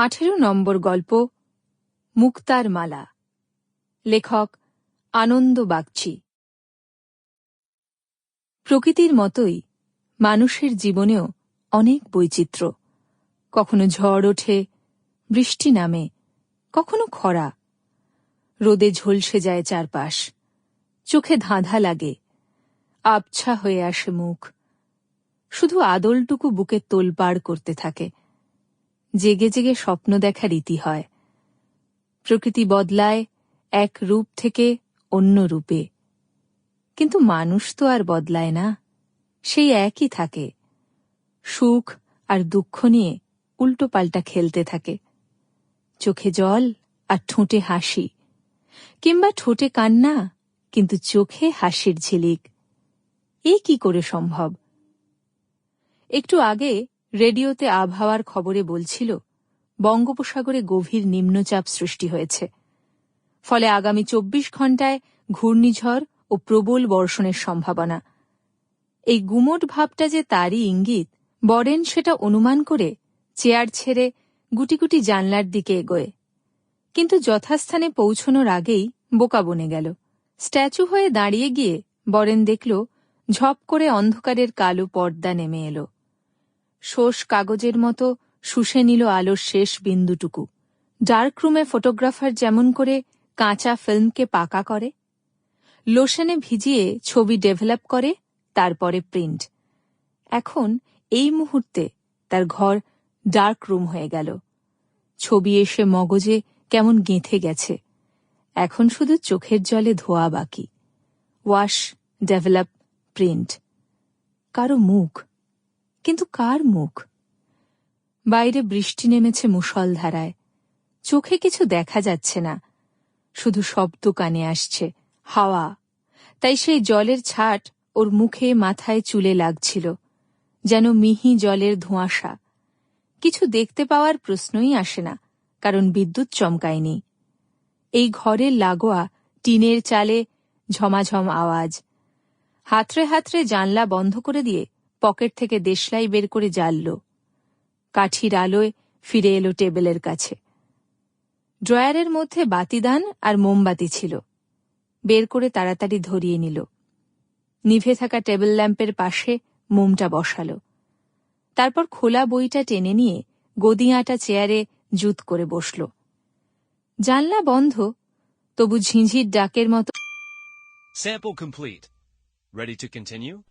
আঠেরো নম্বর গল্প, মুক্তার মালা। লেখক আনন্দ বাগচি। প্রকৃতির মতোই মানুষের জীবনেও অনেক বৈচিত্র্য। কখনো ঝড় ওঠে, বৃষ্টি নামে, কখনো খরা। রোদে ঝলসে যায় চারপাশ, চোখে ধাঁধা লাগে, আবছা হয়ে আসে মুখ। শুধু আদলটুকু বুকে তোলপাড় করতে থাকে জেগে জেগে স্বপ্ন দেখার রীতি হয়। প্রকৃতি বদলায় এক রূপ থেকে অন্য রূপে। কিন্তু মানুষ তো আর বদলায় না, সেই একই থাকে। সুখ আর দুঃখ নিয়ে উল্টো পাল্টা খেলতে থাকে। চোখে জল আর ঠোঁটে হাসি। কিংবা ঠোঁটে কান্না, কিন্তু চোখে হাসির ঝিলিক। এ কি করে সম্ভব? একটু আগে রেডিওতে আবহাওয়ার খবরে বলছিল, বঙ্গোপসাগরে গভীর নিম্নচাপ সৃষ্টি হয়েছে। ফলে আগামী চব্বিশ ঘণ্টায় ঘূর্ণিঝড় ও প্রবল বর্ষণের সম্ভাবনা। এই গুমট ভাবটা যে তারই ইঙ্গিত বরেন সেটা অনুমান করে চেয়ার ছেড়ে গুটি গুটি জানলার দিকে এগোয়। কিন্তু যথাস্থানে পৌঁছনোর আগেই বোকা বনে গেল। স্ট্যাচু হয়ে দাঁড়িয়ে গিয়ে বরেন দেখল, ঝপ করে অন্ধকারের কালো পর্দা নেমে এলো। শোষ কাগজের মতো শুষে নিল আলোর শেষ বিন্দুটুকু। ডার্ক রুমে ফটোগ্রাফার যেমন করে কাঁচা ফিল্মকে পাকা করে, লোশনে ভিজিয়ে ছবি ডেভেলপ করে, তারপরে প্রিন্ট। এখন এই মুহূর্তে তার ঘর ডার্ক রুম হয়ে গেল। ছবি এসে মগজে কেমন গেঁথে গেছে। এখন শুধু চোখের জলে ধোয়া বাকি। Wash, develop, print. কারও মুখ কিন্তু কার মুখ? বাইরে বৃষ্টি নেমেছে মুষলধারায় চোখে কিছু দেখা যাচ্ছে না। শুধু শব্দ কানে আসছে, হাওয়া। তাই সেই জলের ছাট ওর মুখে মাথায় চুলে লাগছিল, যেন মিহি জলের ধোঁয়াশা। কিছু দেখতে পাওয়ার প্রশ্নই আসে না, কারণ বিদ্যুৎ চমকায়নি। এই ঘরের লাগোয়া, টিনের চালে ঝমাঝম আওয়াজ। হাতড়ে হাতড়ে জানলা বন্ধ করে দিয়ে পকেট থেকে দেশলাই বের করে জ্বালল। কাঠির আলোয় ফিরে এলো টেবিলের কাছে। ড্রয়ারের মধ্যে বাতিদান আর মোমবাতি ছিল। বের করে তাড়াতাড়ি ধরিয়ে নিল। নিভে থাকা টেবিল ল্যাম্পের পাশে মোমটা বসালো। তারপর খোলা বইটা টেনে নিয়ে গদিয়াটা চেয়ারে জুত করে বসল। জানলা বন্ধ, তবু ঝিঁঝির ডাকের মতো Sample complete. Ready to continue?